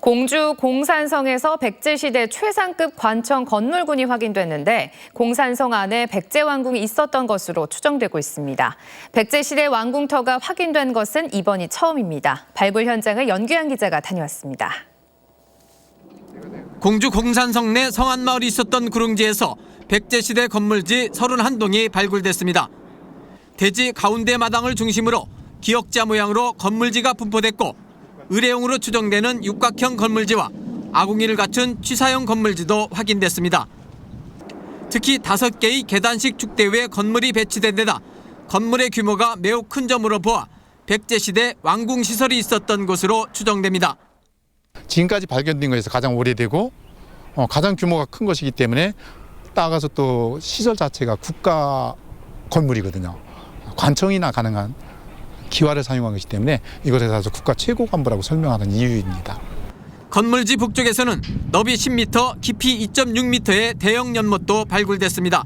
공주 공산성에서 백제시대 최상급 관청 건물군이 확인됐는데 공산성 안에 백제왕궁이 있었던 것으로 추정되고 있습니다. 백제시대 왕궁터가 확인된 것은 이번이 처음입니다. 발굴 현장을 연규양 기자가 다녀왔습니다. 공주 공산성 내 성안마을이 있었던 구릉지에서 백제시대 건물지 31동이 발굴됐습니다. 대지 가운데 마당을 중심으로 기역자 모양으로 건물지가 분포됐고 의뢰용으로 추정되는 육각형 건물지와 아궁이를 갖춘 취사형 건물지도 확인됐습니다. 특히 다섯 개의 계단식 축대 위에 건물이 배치된 데다 건물의 규모가 매우 큰 점으로 보아 백제시대 왕궁 시설이 있었던 것으로 추정됩니다. 지금까지 발견된 거에서 가장 오래되고 어, 가장 규모가 큰 것이기 때문에 따가서 또 시설 자체가 국가 건물이거든요. 관청이나 가능한 기와를 사용한 것이기 때문에 이것에 따라서 국가 최고 간부라고 설명하는 이유입니다. 건물지 북쪽에서는 너비 10m, 깊이 2.6m의 대형 연못도 발굴됐습니다.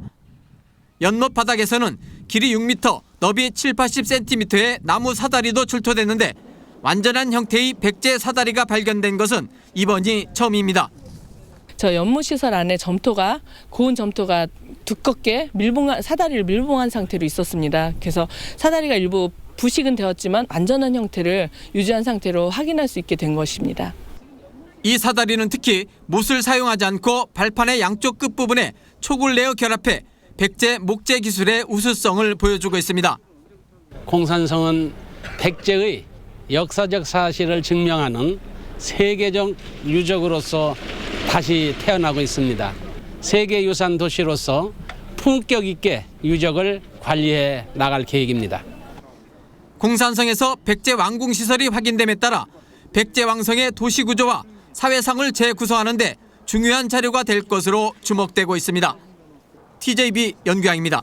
연못 바닥에서는 길이 6m, 너비 7, 80cm의 나무 사다리도 출토됐는데 완전한 형태의 백제 사다리가 발견된 것은 이번이 처음입니다. 저 연못시설 안에 점토가 고운 점토가 두껍게 밀봉한 사다리를 밀봉한 상태로 있었습니다. 그래서 사다리가 일부 부식은 되었지만 안전한 형태를 유지한 상태로 확인할 수 있게 된 것입니다. 이 사다리는 특히 못을 사용하지 않고 발판의 양쪽 끝부분에 촉을 내어 결합해 백제 목재 기술의 우수성을 보여주고 있습니다. 공산성은 백제의 역사적 사실을 증명하는 세계적 유적으로서 다시 태어나고 있습니다. 세계유산 도시로서 품격 있게 유적을 관리해 나갈 계획입니다. 공산성에서 백제 왕궁 시설이 확인됨에 따라 백제 왕성의 도시 구조와 사회상을 재구성하는 데 중요한 자료가 될 것으로 주목되고 있습니다. TJB 연규양입니다.